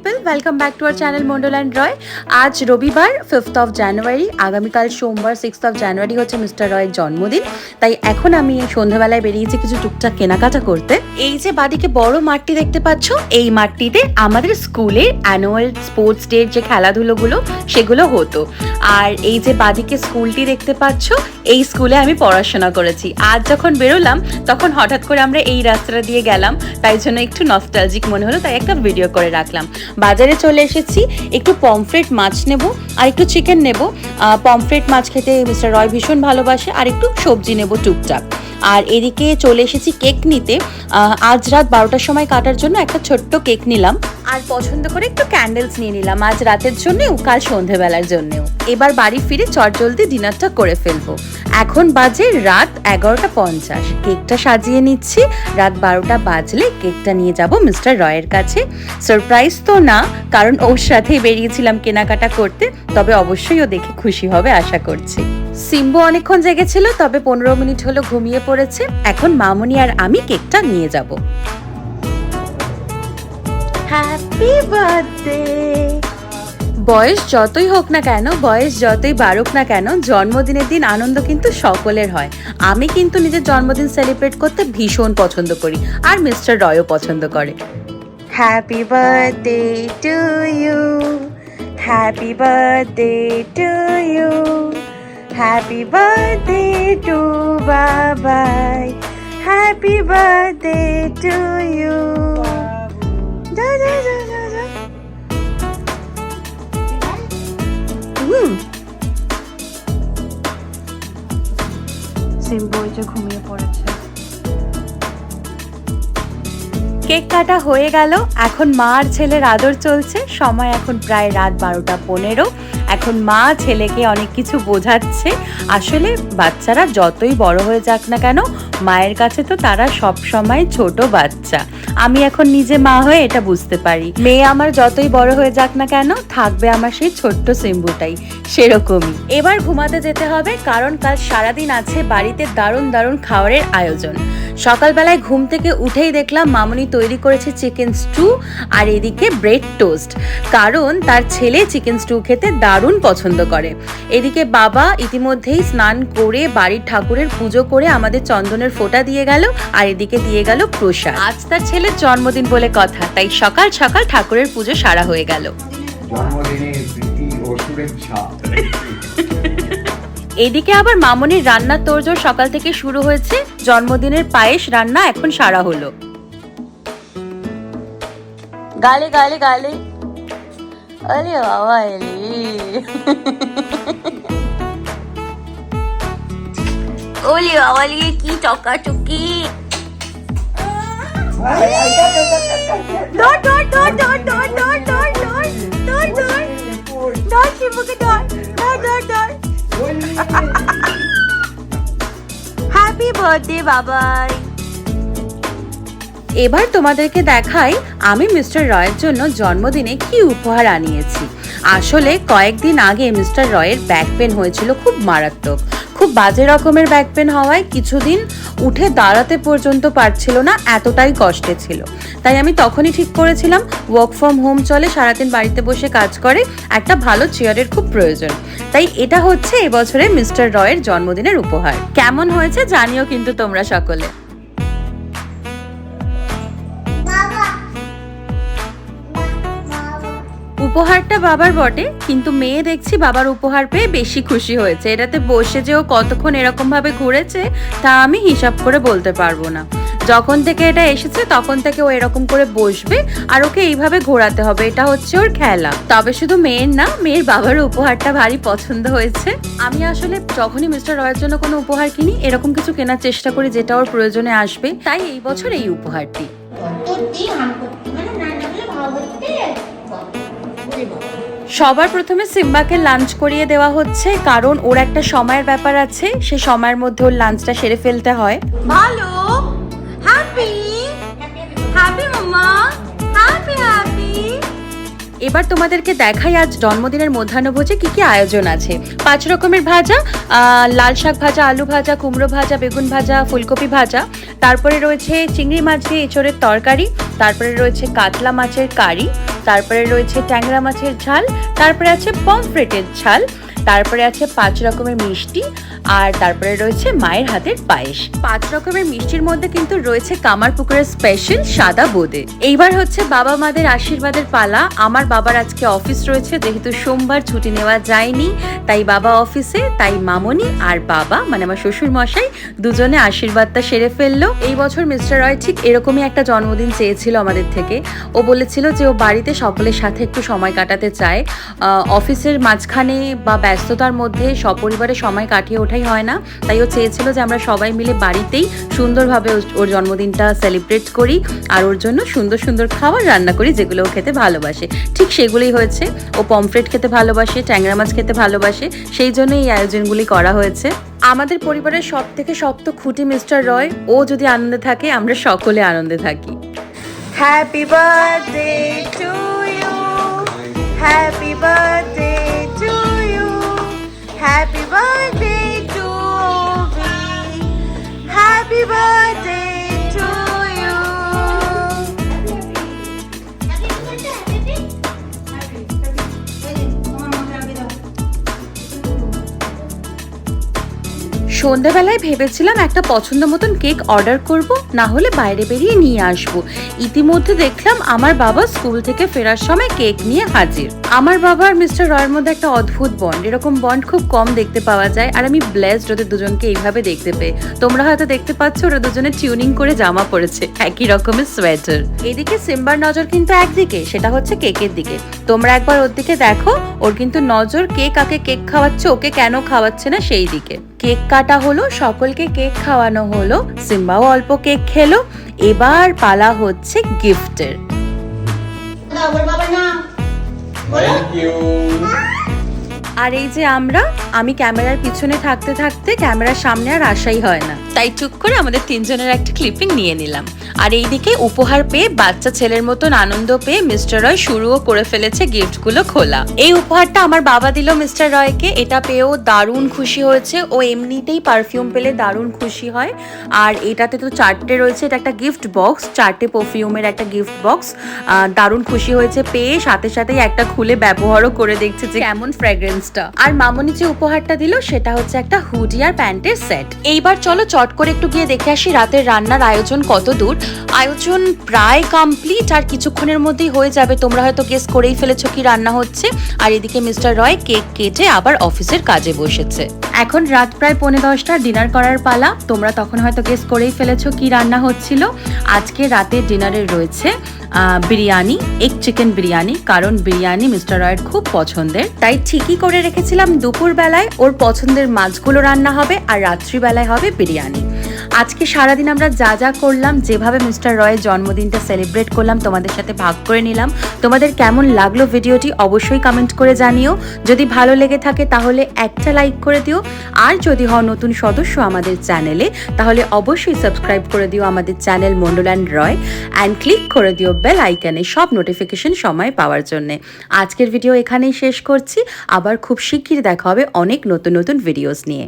People welcome back to our channel Mondal and Roy আজ রবিবার fifth of January আগামীকাল সোমবার সিক্সথ অফ জানুয়ারি হচ্ছে মিস্টার রয়ের জন্মদিন। তাই এখন আমি সন্ধ্যাবেলায় বেরিয়েছি কিছু টুকটাক কেনাকাটা করতে। এই যে বাদিকে বড় মাঠটি দেখতে পাচ্ছ, এই মাঠটিতে আমাদের স্কুলে অ্যানুয়াল স্পোর্টস ডের যে খেলাধুলোগুলো, সেগুলো হতো। আর এই যে বাদিকে স্কুলটি দেখতে পাচ্ছ, এই স্কুলে আমি পড়াশোনা করেছি। আজ যখন বেরোলাম, তখন হঠাৎ করে আমরা এই রাস্তাটা দিয়ে গেলাম। তাই জন্য একটু নস্টালজিক মনে হলো, তাই একটা ভিডিও করে রাখলাম। বাজারে চলে এসেছি। একটু পমফ্রেট মাছ নেব আর একটু চিকেন নেব। পমফ্রেট মাছ খেতে মিস্টার রয় ভীষণ ভালোবাসে। আর একটু সবজি নেব টুকটাক। আর এদিকে চলে এসেছি কেক নিতে। আজ রাত বারোটার সময় কাটার জন্য একটা ছোট্ট কেক নিলাম। আর পছন্দ করে একটু ক্যান্ডেলস নিয়ে নিলাম। আজ রাতের জন্যেও, কাল সন্ধেবেলার জন্যেও। এবার বাড়ি ফিরে চটজলদি ডিনারটা করে ফেলব। এখন বাজে রাত এগারোটা পঞ্চাশ। কেকটা সাজিয়ে নিচ্ছি। রাত বারোটা বাজলে কেকটা নিয়ে যাব মিস্টার রয়ের কাছে। সারপ্রাইজ তো না, কারণ ওর সাথেই বেরিয়েছিলাম কেনাকাটা করতে, তবে অবশ্যই ও দেখে খুশি হবে, আশা করছি। সিম্বু অনেকক্ষণ জেগেছিল তবে পনেরো মিনিট হলো ঘুমিয়ে পড়েছে। এখন মামুনি আর আমি কেকটা নিয়ে যাব। হ্যাপি বার্থডে বয়স যতই হোক না কেন বয়স যতই বাড়ুক না কেন জন্মদিনের দিন আনন্দ কিন্তু সকলের হয়। আমি কিন্তু নিজের জন্মদিন সেলিব্রেট করতে ভীষণ পছন্দ করি আর মিস্টার রয়ও পছন্দ করে। Happy birthday to you happy birthday to you happy birthday to Babai happy birthday to you Simbu ওই যে ঘুমিয়ে পড়েছে। কেক কাটা হয়ে গেল, এখন মা আর ছেলের আদর চলছে। সময় এখন প্রায় রাত বারোটা পনেরো। এখন মা ছেলেকে অনেক কিছু বোঝাচ্ছে। আসলে বাচ্চারা যতই বড় হয়ে যাক না কেন, মায়ের কাছে তো তারা সব সময় ছোট বাচ্চা। আমি এখন নিজে মা হয়ে এটা বুঝতে পারি। মেয়ে আমার যতই বড় হয়ে যাক না কেন, থাকবে আমার সেই ছোট্ট সিম্বুটাই। সেরকমই। এবার ঘুমাতে যেতে হবে, কারণ কাল সারাদিন আছে বাড়িতে দারুণ দারুণ খাবারের আয়োজন। সকালবেলায় ঘুম থেকে উঠেই দেখলাম মামুনি তৈরি করেছে চিকেন স্টু আর এদিকে ব্রেড টোস্ট। কারণ তার ছেলে চিকেন স্টু খেতে দারুণ পছন্দ করে। এদিকে বাবা ইতিমধ্যেই স্নান করে বাড়ির ঠাকুরের পুজো করে আমাদের চন্দনের ফোঁটা দিয়ে গেল আর এদিকে দিয়ে গেল প্রসাদ। আজ তার ছেলের জন্মদিন বলে কথা, তাই সকাল সকাল ঠাকুরের পুজো সারা হয়ে গেল। প্রীতি ও শুভেচ্ছা। এদিকে আবার মামনির রান্নার তোড়জোড় সকাল থেকে শুরু হয়েছে জন্মদিনের পায়েস রান্না এখন সারা হলো গালে গালে গালে আরে বাবা এলি ওলি বাবা লিয়ে কি ডর ডর ডর ডর ডর ডর ডর ডর শিবুকে ডর ডর ডর ডর হ্যাপি বার্থডে বাবাই এবার তোমাদেরকে দেখাই আমি মিস্টার রয়ের জন্য জন্মদিনে কি উপহার আনিয়েছি। আসলে কয়েকদিন আগে মিস্টার রয়ের ব্যাক পেন হয়েছিল খুব মারাত্মক। খুব বাজে রকমের ব্যাক পেন হওয়ায় কিছুদিন উঠে দাঁড়াতে পর্যন্ত পারছিল না, এতটাই কষ্টে ছিল। তাই আমি তখনই ঠিক করেছিলাম ওয়ার্ক ফ্রম হোম চলে, সারাদিন বাড়িতে বসে কাজ করে, একটা ভালো চেয়ারের খুব প্রয়োজন। তাই এটা হচ্ছে এবছরে মিস্টার রয়ের জন্মদিনের উপহার। কেমন হয়েছে জানিও কিন্তু তোমরা সকলে। উপহারটা বাবার বটে, কিন্তু মেয়ে দেখছি বাবার উপহার পেয়ে বেশি খুশি হয়েছে। এটাতে বসে যে ও কতক্ষণ এরকম ভাবে ঘুরেছে, তা আমি হিসাব করে বলতে পারব না। যখন থেকে এটা এসেছে, তখন থেকে ও এরকম করে বসবে, আর ওকে এইভাবে ঘোরাতে হবে। এটা হচ্ছে ওর খেলা। তবে শুধু মেয়ের না, মেয়ের বাবার উপহারটা ভারী পছন্দ হয়েছে। আমি আসলে যখনই মিস্টার রয়ের জন্য কোনো উপহার কিনি, এরকম কিছু কেনার চেষ্টা করি যেটা ওর প্রয়োজনে আসবে। তাই এই বছর এই উপহারটি। সবার প্রথমে সিম্বাকে লাঞ্চ করিয়ে দেওয়া হচ্ছে কারণ ওর একটা সময়ের ব্যাপার আছে সে সময়ের মধ্যে ওর লাঞ্চটা সেরে ফেলতে হয়। ভালো। হ্যাপি হ্যাপি মামা হ্যাপি হ্যাপি এবার তোমাদেরকে দেখাই আজ জন্মদিনের মধ্যাহ্নভোজে কি কি আয়োজন আছে। পাঁচ রকমের ভাজা লাল শাক ভাজা আলু ভাজা কুমড়ো ভাজা বেগুন ভাজা ফুলকপি ভাজা। তারপরে রয়েছে চিংড়ি মাছ দিয়ে এঁচড়ের তরকারি তারপরে রয়েছে কাতলা মাছের কারি। তারপরে রয়েছে ট্যাংরা মাছের ঝাল তারপরে আছে পমফ্রেটের ঝাল তারপরে আছে পাঁচ রকমের মিষ্টি আর তারপরে রয়েছে মায়ের হাতের পায়েস। পাঁচ রকমের মিষ্টির মধ্যে কিন্তু রয়েছে কামার পুকুরের স্পেশাল সাদা বোঁদে। এইবার হচ্ছে বাবা মাদের আশীর্বাদের পালা। আমার বাবার আজকে অফিস রয়েছে, যেহেতু সোমবার ছুটি নেওয়া যায়নি, তাই বাবা অফিসে তাই মামনি আর বাবা মানে আমার শ্বশুর মশাই দুজনে আশীর্বাদটা সেরে ফেলল। এই বছর মিস্টার রয় ঠিক এরকমই একটা জন্মদিন চেয়েছিল আমাদের থেকে। ও বলেছিল যে ও বাড়িতে সকলের সাথে একটু সময় কাটাতে চায়। অফিসের মাঝখানে বা ব্যস্ততার মধ্যে সপরিবারে সময় কাটিয়ে ওঠাই হয় না। তাই ও চেয়েছিল যে আমরা সবাই মিলে বাড়িতেই সুন্দরভাবে ওর- জন্মদিনটা সেলিব্রেট করি আর ওর জন্য সুন্দর সুন্দর খাবার রান্না করি যেগুলো ও খেতে ভালোবাসে। ঠিক সেগুলোই হয়েছে। ও পমফ্রেট খেতে ভালোবাসে, ট্যাংরা মাছ খেতে ভালোবাসে। সেই জন্য এই আয়োজনগুলি করা হয়েছে। আমাদের পরিবারের সব থেকে শক্ত খুঁটি মিস্টার রয়, ও যদি আনন্দে থাকে, আমরা সকলে আনন্দে থাকি। You. Happy birthday to you. Happy birthday to me. Happy birthday সন্ধেবেলায় ভেবেছিলাম একটা পছন্দ মতন কেক অর্ডার করব, না হলে বাইরে বেরিয়ে নিয়ে আসব। ইতিমধ্যে দেখলাম আমার বাবা স্কুল থেকে ফেরার সময় কেক নিয়ে হাজির। আমার বাবা আর মিস্টার রয়ের মধ্যে একটা অদ্ভুত বন্ড এরকম বন্ড খুব কম দেখতে পাওয়া যায় আর আমি ব্লেসড ওদের দুজনকে এইভাবে দেখতে পেয়ে। তোমরা হয়তো দেখতে পাচ্ছ ওরা দুজনে টিউনিং করে জামা পরেছে, একই রকমের সোয়েটার এদিকে সিম্বার নজর কিন্তু একদিকে, সেটা হচ্ছে কেকের দিকে। তোমরা একবার ওর দিকে দেখো, ওর কিন্তু নজর কে কাকে কেক খাওয়াচ্ছে, ওকে কেন খাওয়াচ্ছে না সেই দিকে। কেক কাটা হলো সকলকে কেক খাওয়ানো হলো সিম্বাও অল্প কেক খেলো এবার পালা হচ্ছে গিফটের। আর এই যে আমরা আমি ক্যামেরার পিছনে থাকতে থাকতে ক্যামেরার সামনে আর আসাই হয় না। তাই চুপ করে আমাদের তিনজনের একটা ক্লিপিং নিয়ে নিলাম। আর এইদিকে উপহার পেয়ে বাচ্চা ছেলের মতন আনন্দ পেয়ে মিস্টার রয় শুরুও করে ফেলেছে গিফটগুলো খোলা। এই উপহারটা আমার বাবা দিল মিস্টার রয়কে। এটা পেয়েও দারুণ খুশি হয়েছে। ও এমনিতেই পারফিউম পেলে দারুণ খুশি হয়। আর এটাতে তো চারটে রয়েছে। এটা একটা গিফট বক্স চারটে পারফিউমের একটা গিফট বক্স দারুণ খুশি হয়েছে। পেয়ে সাথে সাথেই একটা খুলে ব্যবহারও করে দেখছে যে কেমন ফ্র্যাগ্রেন্সটা আর মামনি যে উপহারটা দিল, সেটা হচ্ছে একটা হুডি আর প্যান্টের সেট এইবার চলো চট করে একটু গিয়ে দেখে আসি রাতের রান্নার আয়োজন কত দূর। আয়োজন প্রায় কমপ্লিট আর কিছুক্ষণের মধ্যেই হয়ে যাবে। তোমরা হয়তো গেস করেই ফেলেছো কি রান্না হচ্ছে। আর এদিকে মিস্টার রয় কেক কেটে আবার অফিসের কাজে বসেছে। এখন রাত প্রায় পৌনে দশটা ডিনার করার পালা। তোমরা তখন হয়তো গেস করেই ফেলেছ কি রান্না হচ্ছিল। আজকে রাতের ডিনারে রয়েছে বিরিয়ানি এক চিকেন বিরিয়ানি। কারণ বিরিয়ানি মিস্টার রয়ের খুব পছন্দের। তাই ঠিকই করে রেখেছিলাম দুপুর বেলায় ওর পছন্দের মাছগুলো রান্না হবে আর রাত্রিবেলায় হবে বিরিয়ানি। আজকে সারাদিন আমরা যা যা করলাম, যেভাবে মিস্টার রয়ের জন্মদিনটা সেলিব্রেট করলাম, তোমাদের সাথে ভাগ করে নিলাম। তোমাদের কেমন লাগল ভিডিওটি অবশ্যই কমেন্ট করে জানিও। যদি ভালো লেগে থাকে তাহলে একটা লাইক করে দিও। আর যদি হও নতুন সদস্য আমাদের চ্যানেলে, তাহলে অবশ্যই সাবস্ক্রাইব করে দিও আমাদের channel Mondal and Roy. And click করে দিও বেল আইকনে সব নোটিফিকেশন সময় পাওয়ার জন্য। আজকের ভিডিও এখানেই শেষ করছি। আবার খুব শিগগির দেখা হবে অনেক নতুন নতুন ভিডিওস নিয়ে।